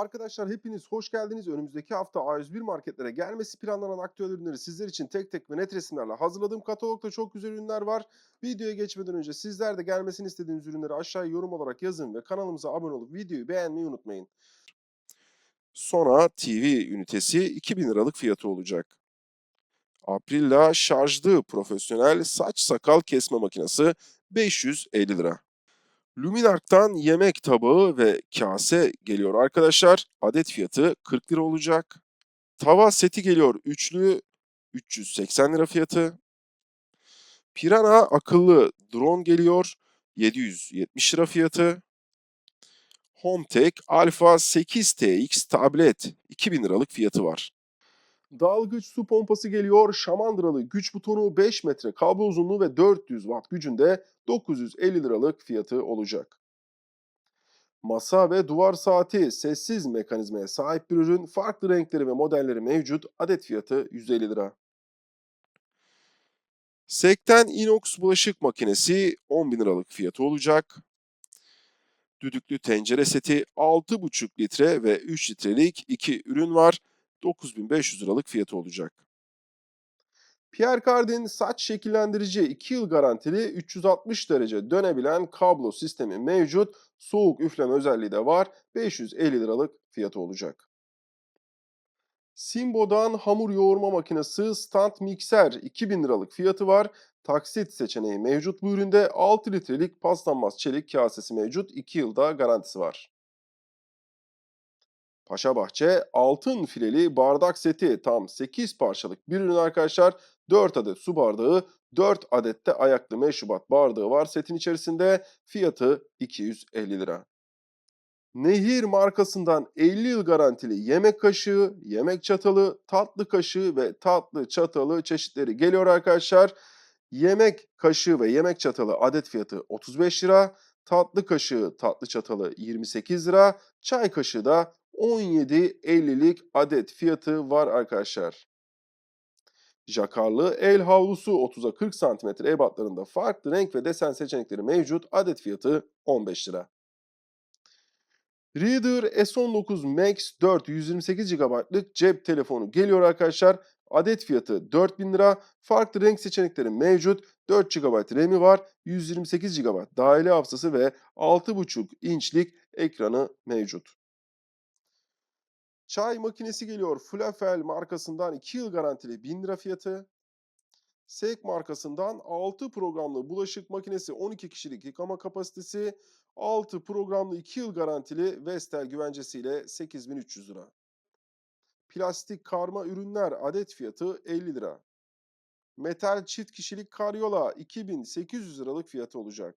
Arkadaşlar hepiniz hoş geldiniz. Önümüzdeki hafta A101 marketlere gelmesi planlanan aktüel ürünleri sizler için tek tek ve net resimlerle hazırladığım katalogda çok güzel ürünler var. Videoya geçmeden önce sizler de gelmesini istediğiniz ürünleri aşağıya yorum olarak yazın ve kanalımıza abone olup videoyu beğenmeyi unutmayın. Sona TV ünitesi 2000 liralık fiyatı olacak. Aprilla şarjlı profesyonel saç sakal kesme makinesi 550 lira. Luminark'tan yemek tabağı ve kase geliyor arkadaşlar. Adet fiyatı 40 lira olacak. Tava seti geliyor üçlü 380 lira fiyatı. Pirana akıllı drone geliyor 770 lira fiyatı. Hometek Alpha 8TX tablet 2000 liralık fiyatı var. Dalgıç su pompası geliyor. Şamandıralı güç butonu 5 metre kablo uzunluğu ve 400 watt gücünde 950 liralık fiyatı olacak. Masa ve duvar saati sessiz mekanizmaya sahip bir ürün. Farklı renkleri ve modelleri mevcut. Adet fiyatı 150 lira. Sekten inox bulaşık makinesi 10 bin liralık fiyatı olacak. Düdüklü tencere seti 6,5 litre ve 3 litrelik iki ürün var. 9500 liralık fiyatı olacak. Pierre Cardin saç şekillendirici 2 yıl garantili 360 derece dönebilen kablo sistemi mevcut. Soğuk üfleme özelliği de var. 550 liralık fiyatı olacak. Simbo'dan hamur yoğurma makinesi stand mikser 2000 liralık fiyatı var. Taksit seçeneği mevcut bu üründe 6 litrelik paslanmaz çelik kasesi mevcut. 2 yılda garantisi var. Paşabahçe altın fileli bardak seti tam 8 parçalık bir ürün arkadaşlar. 4 adet su bardağı, 4 adet de ayaklı meşrubat bardağı var setin içerisinde. Fiyatı 250 lira. Nehir markasından 50 yıl garantili yemek kaşığı, yemek çatalı, tatlı kaşığı ve tatlı çatalı çeşitleri geliyor arkadaşlar. Yemek kaşığı ve yemek çatalı adet fiyatı 35 lira. Tatlı kaşığı, tatlı çatalı 28 lira. Çay kaşığı da 17.50'lik adet fiyatı var arkadaşlar. Jakarlı el havlusu 30'a 40 cm ebatlarında farklı renk ve desen seçenekleri mevcut. Adet fiyatı 15 lira. Reader S19 Max 4 128 GB'lık cep telefonu geliyor arkadaşlar. Adet fiyatı 4000 lira. Farklı renk seçenekleri mevcut. 4 GB RAM'i var. 128 GB dahili hafızası ve 6,5 inçlik ekranı mevcut. Çay makinesi geliyor. Flafel markasından 2 yıl garantili 1000 lira fiyatı. Sek markasından 6 programlı bulaşık makinesi 12 kişilik yıkama kapasitesi 6 programlı 2 yıl garantili Vestel güvencesiyle 8300 lira. Plastik karma ürünler adet fiyatı 50 lira. Metal çift kişilik karyola 2800 liralık fiyatı olacak.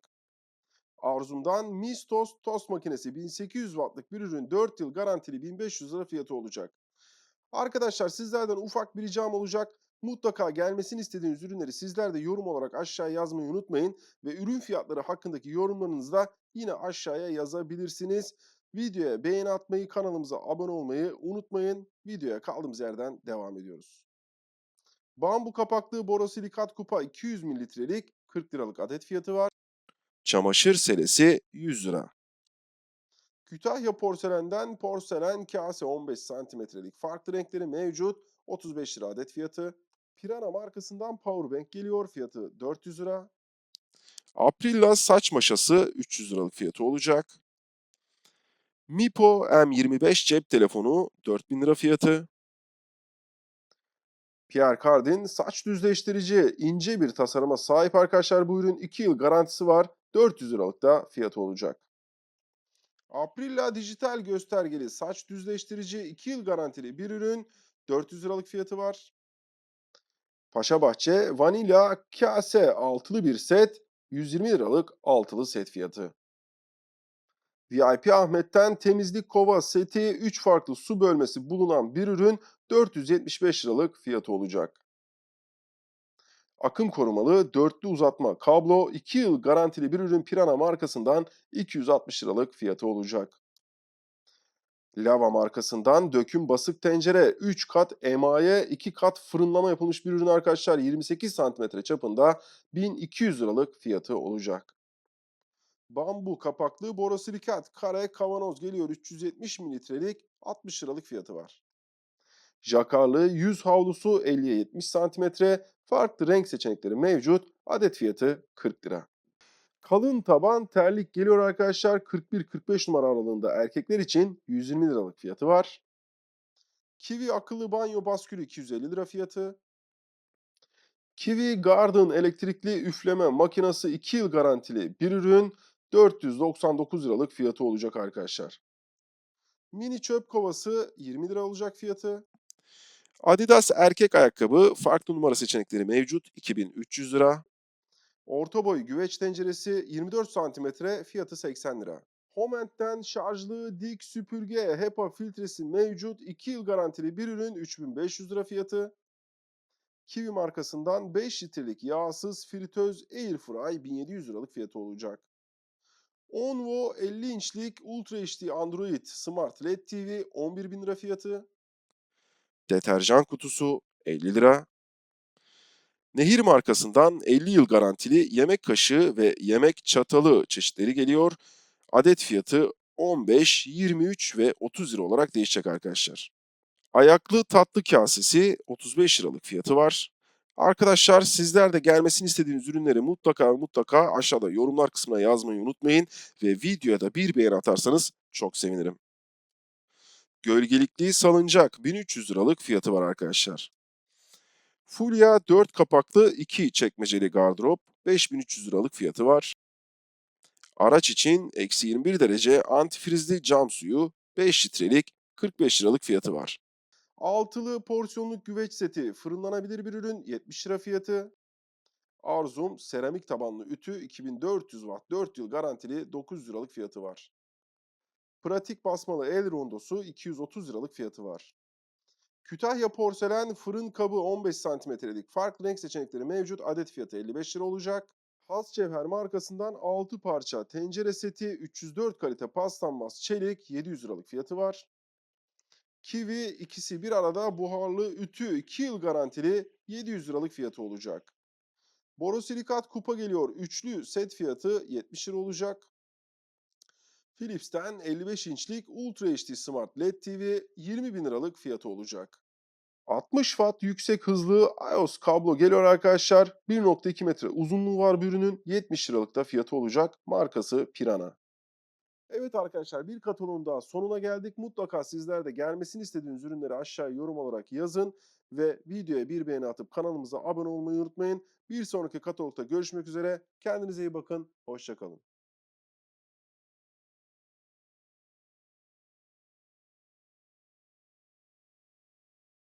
Arzum'dan Mistos tost makinesi 1800 wattlık bir ürün 4 yıl garantili 1500 lira fiyatı olacak. Arkadaşlar sizlerden ufak bir ricam olacak. Mutlaka gelmesini istediğiniz ürünleri sizler de yorum olarak aşağıya yazmayı unutmayın. Ve ürün fiyatları hakkındaki yorumlarınızı da yine aşağıya yazabilirsiniz. Videoya beğeni atmayı, kanalımıza abone olmayı unutmayın. Videoya kaldığımız yerden devam ediyoruz. Bambu kapaklı borosilikat kupa 200 mililitrelik 40 liralık adet fiyatı var. Çamaşır serisi 100 lira. Kütahya porselenden porselen kase 15 santimetrelik farklı renkleri mevcut. 35 lira adet fiyatı. Pirana markasından powerbank geliyor. Fiyatı 400 lira. Aprilla saç maşası 300 liralık fiyatı olacak. Mipo M25 cep telefonu 4000 lira fiyatı. Pierre Cardin saç düzleştirici ince bir tasarıma sahip arkadaşlar bu ürün 2 yıl garantisi var. 400 liralık da fiyatı olacak. Aprilla dijital göstergeli saç düzleştirici 2 yıl garantili bir ürün 400 liralık fiyatı var. Paşabahçe vanilya kase altılı bir set 120 liralık altılı set fiyatı. VIP Ahmet'ten temizlik kova seti 3 farklı su bölmesi bulunan bir ürün 475 liralık fiyatı olacak. Akım korumalı dörtlü uzatma kablo 2 yıl garantili bir ürün Pirana markasından 260 liralık fiyatı olacak. Lava markasından döküm basık tencere 3 kat emaye 2 kat fırınlama yapılmış bir ürün arkadaşlar 28 cm çapında 1200 liralık fiyatı olacak. Bambu kapaklı borosilikat kare kavanoz geliyor 370 mililitrelik 60 liralık fiyatı var. Jakarlı yüz havlusu 50'ye 70 santimetre farklı renk seçenekleri mevcut. Adet fiyatı 40 lira. Kalın taban terlik geliyor arkadaşlar 41-45 numara aralığında erkekler için 120 liralık fiyatı var. Kiwi akıllı banyo baskülü 250 lira fiyatı. Kiwi Garden elektrikli üfleme makinesi 2 yıl garantili bir ürün 499 liralık fiyatı olacak arkadaşlar. Mini çöp kovası 20 lira olacak fiyatı. Adidas erkek ayakkabı farklı numara seçenekleri mevcut 2300 lira. Orta boy güveç tenceresi 24 santimetre fiyatı 80 lira. Homent'ten şarjlı dik süpürge HEPA filtresi mevcut 2 yıl garantili bir ürün 3500 lira fiyatı. Kiwi markasından 5 litrelik yağsız fritöz Airfry 1700 liralık fiyatı olacak. Onvo 50 inçlik Ultra HD Android Smart LED TV 11.000 lira fiyatı. Deterjan kutusu 50 lira. Nehir markasından 50 yıl garantili yemek kaşığı ve yemek çatalı çeşitleri geliyor. Adet fiyatı 15, 23 ve 30 lira olarak değişecek arkadaşlar. Ayaklı tatlı kasesi 35 liralık fiyatı var. Arkadaşlar sizler de gelmesini istediğiniz ürünleri mutlaka mutlaka aşağıda yorumlar kısmına yazmayı unutmayın ve videoya da bir beğeni atarsanız çok sevinirim. Gölgelikli salıncak 1300 liralık fiyatı var arkadaşlar. Fulya 4 kapaklı 2 çekmeceli gardırop 5300 liralık fiyatı var. Araç için eksi 21 derece antifrizli cam suyu 5 litrelik 45 liralık fiyatı var. Altılı porsiyonluk güveç seti fırınlanabilir bir ürün 70 lira fiyatı. Arzum seramik tabanlı ütü 2400 watt 4 yıl garantili 900 liralık fiyatı var. Pratik basmalı el rondosu 230 liralık fiyatı var. Kütahya porselen fırın kabı 15 santimetrelik farklı renk seçenekleri mevcut. Adet fiyatı 55 lira olacak. Has Cevher markasından 6 parça tencere seti 304 kalite paslanmaz çelik 700 liralık fiyatı var. Kiwi ikisi bir arada buharlı ütü 2 yıl garantili 700 liralık fiyatı olacak. Borosilikat kupa geliyor. Üçlü set fiyatı 70 lira olacak. Philips'ten 55 inçlik Ultra HD Smart LED TV 20 bin liralık fiyatı olacak. 60 watt yüksek hızlı iOS kablo geliyor arkadaşlar. 1.2 metre uzunluğu var bir ürünün. 70 liralık da fiyatı olacak. Markası Pirana. Evet arkadaşlar bir kataloğun daha sonuna geldik. Mutlaka sizler de gelmesini istediğiniz ürünleri aşağıya yorum olarak yazın. Ve videoya bir beğeni atıp kanalımıza abone olmayı unutmayın. Bir sonraki katalogda görüşmek üzere. Kendinize iyi bakın. Hoşçakalın.